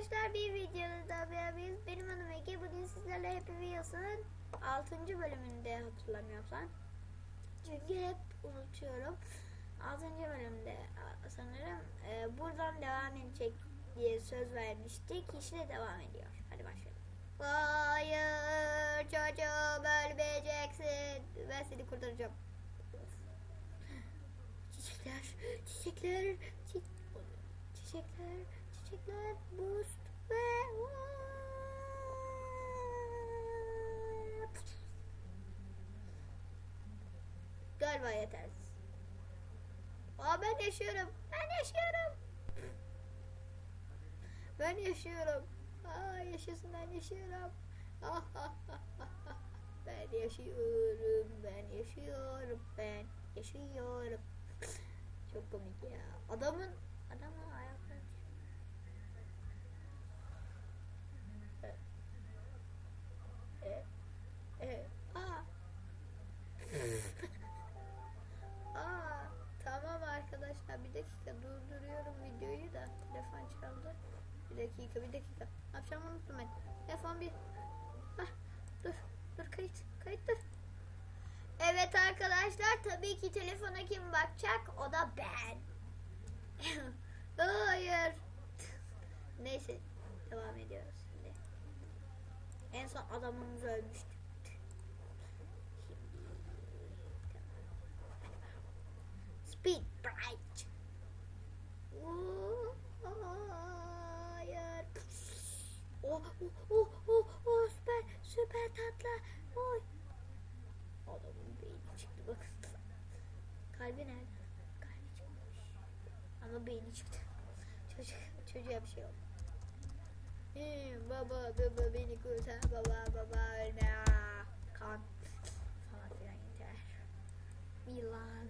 arkadaşlar bir videoda daha beraberiz. Benim adım Ege. Bugün sizlerle Happy Wheels'ın 6. bölümünde hatırlamıyorsam. Çünkü hep unutuyorum. 6. bölümde sanırım e, buradan devam edecek diye söz vermiştik. İşte devam ediyor. Hadi başlayalım. Hayır çocuğum ölmeyeceksin. Ben seni kurtaracağım. Çiçekler, çiçekler, çi- çiçekler, çiçekler, boost ve Galiba yetersiz. Aa ben yaşıyorum. Ben yaşıyorum. Ben yaşıyorum. Aa yaşasın ben yaşıyorum. Ah, ah, ah. Ben yaşıyorum. Ben yaşıyorum. Ben yaşıyorum. Çok komik ya. Adamın adamın dakika bir dakika. Ne yapacağımı unuttum ben. Telefon bir. Dur dur kayıt kayıt dur. Evet arkadaşlar tabii ki telefona kim bakacak? O da ben. Hayır. Neyse devam ediyoruz şimdi. En son adamımız ölmüştü. Speed bright. Oo, Hayır. Oh, oh, oh, oh, oh, süper, süper tatlı. Oy. Adamın beyni çıktı bakın. Kalbi nerede? Kalbi çıkmış. Ama beyni çıktı. Çocuk, çocuğa bir şey oldu. Hmm, baba baba beni kurtar baba baba ölme kan falan filan yeter. Milan.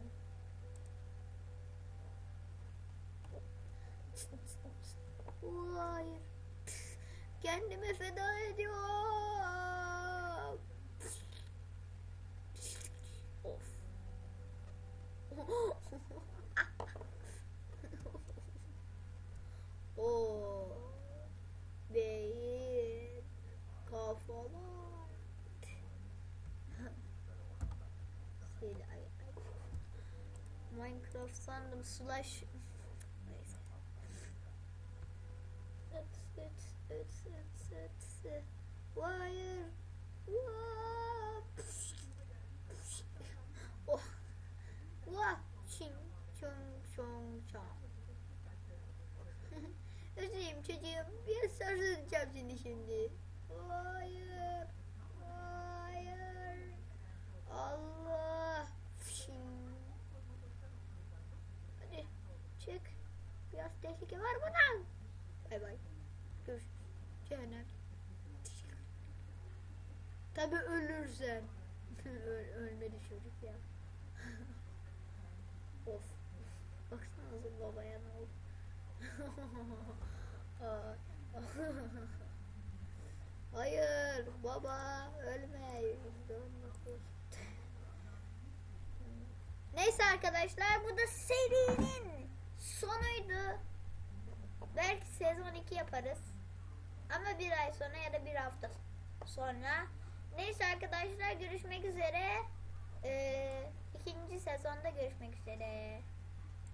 Hayır. Kendime feda ediyorum. Of. o beyin kafalar. Sil ay. Minecraft sandım slash neyse. Öts öts öts öts. Hayır. Vaa. Oh. Vah. Çin çong çong çong. Üzeyim çocuğum. Bir sarılacağım seni şimdi. Hayır. Biraz tehlike var bundan. Bay bay. Görüşürüz. Cehennem. Tabi ölürsen. Öl, ölmedi çocuk ya. of. Baksanıza babaya ne oldu. Hayır baba ölme. Neyse arkadaşlar bu da serinin yaparız. Ama bir ay sonra ya da bir hafta sonra. Neyse arkadaşlar görüşmek üzere. Ee, ikinci sezonda görüşmek üzere.